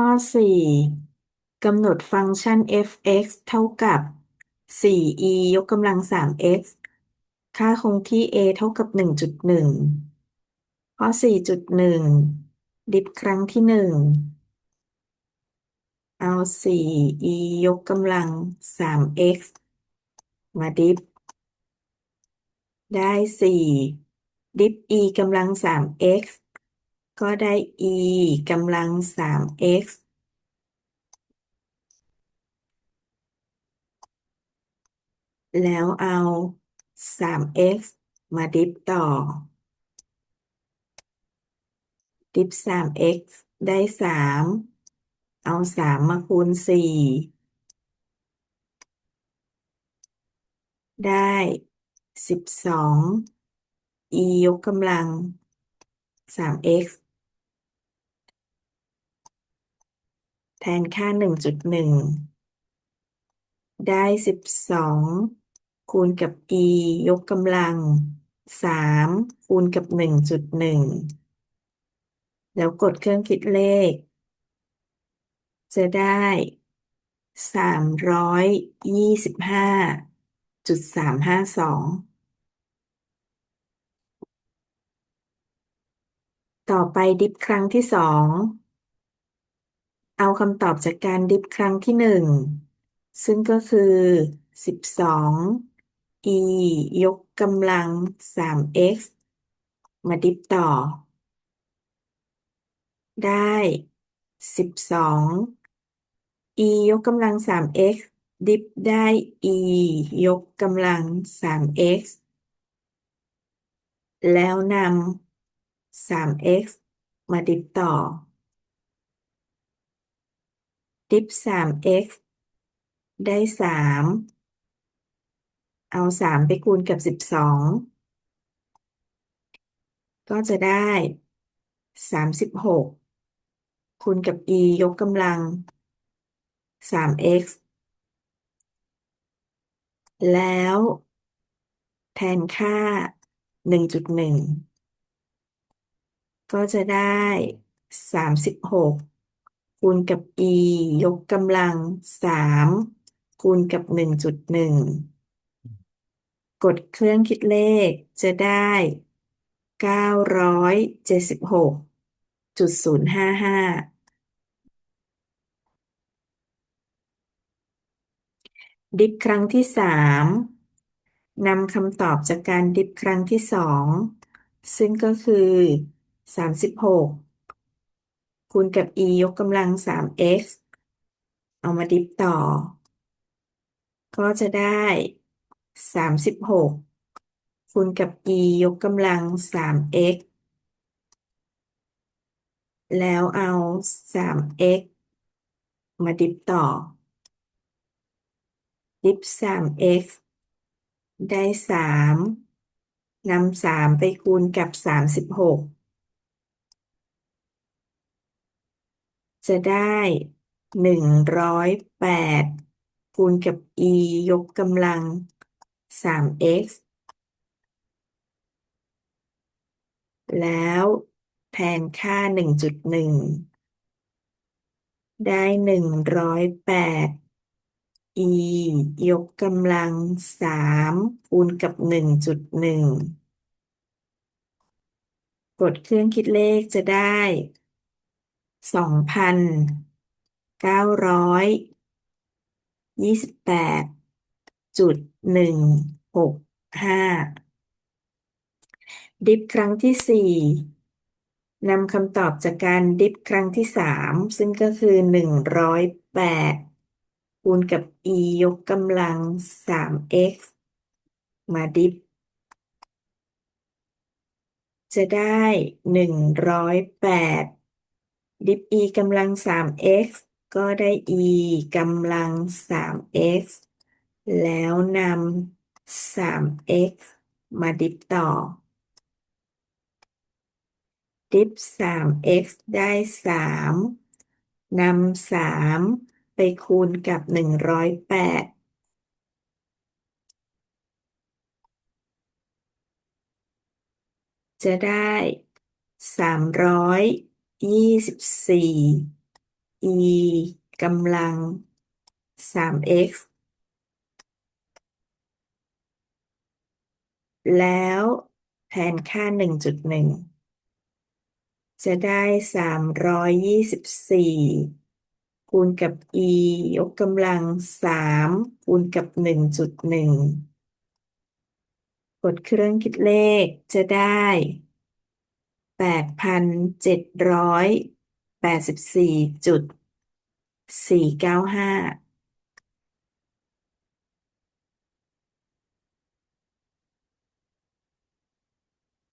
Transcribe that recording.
ข้อสี่กำหนดฟังก์ชัน f(x) เท่ากับ 4e ยกกำลัง 3x ค่าคงที่ a เท่ากับ 1.1 ข้อ 4.1 ดิฟครั้งที่ 1 เอา 4e ยกกำลัง 3x มาดิฟ ได้ 4 ดิฟ e กำลัง 3x ก็ได้ e กำลัง 3x แล้วเอา 3x มาดิฟต่อ ดิฟ 3x ได้3เอา3มมาคูณ4ได้12 e ยกกำลัง 3x ทนค่า 1.1 ได้ 12 คูณกับ e ยกกำลัง 3 คูณกับ 1.1 แล้วกดเครื่องคิดเลข จะได้ 325.352ต่อไปดิฟครั้งที่สอง เอาคำตอบจากการดิฟครั้งที่หนึ่ง ซึ่งก็คือ 12 e ยกกำลัง 3x มาดิฟต่อ ได้ 12 e ยกกำลัง 3x ดิฟได้ e ยกกำลัง 3x แล้วนำ 3x มาดิฟต่อ ดิฟสาม x ได้สาม เอาสามไปคูณกับสิบสอง ก็จะได้สามสิบหกคูณกับ e ยกกำลังสาม x แล้ว แทนค่าหนึ่งจุดหนึ่งก็จะได้สามสิบหก คูณกับ e ยกกำลัง3คูณกับ1.1กดเครื่องคิดเลขจะได้976.055ดิฟครั้งที่สามนำคำตอบจากการดิฟครั้งที่สองซึ่งก็คือ36 คูณกับ e ยกกำลัง 3x เอามาดิฟต่อ ก็จะได้ 36 คูณกับ e ยกกำลัง 3x แล้วเอา 3x มาดิฟต่อ ดิฟ 3x ได้ 3นำ3ไปคูณกับ 36 จะได้หนึ่งร้อยแปดคูณกับ e ยกกำลังสาม x แล้วแทนค่าหนึ่งจุดหนึ่งได้หนึ่งร้อยแปด e ยกกำลังสามคูณกับหนึ่งจุดหนึ่งกดเครื่องคิดเลขจะได้ สองพันเก้าร้อยยี่สิบแปดจุดหนึ่งหกห้าดิฟครั้งที่สี่นำคำตอบจากการดิฟครั้งที่สามซึ่งก็คือหนึ่งร้อยแปดคูณกับ e ยกกำลังสาม x มาดิฟจะได้หนึ่งร้อยแปด ดิฟ e กำลัง 3x ก็ได้ e กำลัง 3x แล้วนำ 3x มาดิฟต่อ ดิฟ 3x ได้3นำ3ไปคูณกับ108จะได้ 324 e e กำลัง 3x แล้วแทนค่า1.1จะได้สามร้อยยี่สิบสี่คูณกับ e ยกกำลังสามคูณกับหนึ่งจุดหนึ่งกดเครื่องคิดเลขจะได้ แปดพันเจ็ดร้อยแปดสิบสี่จุดสี่เก้าห้า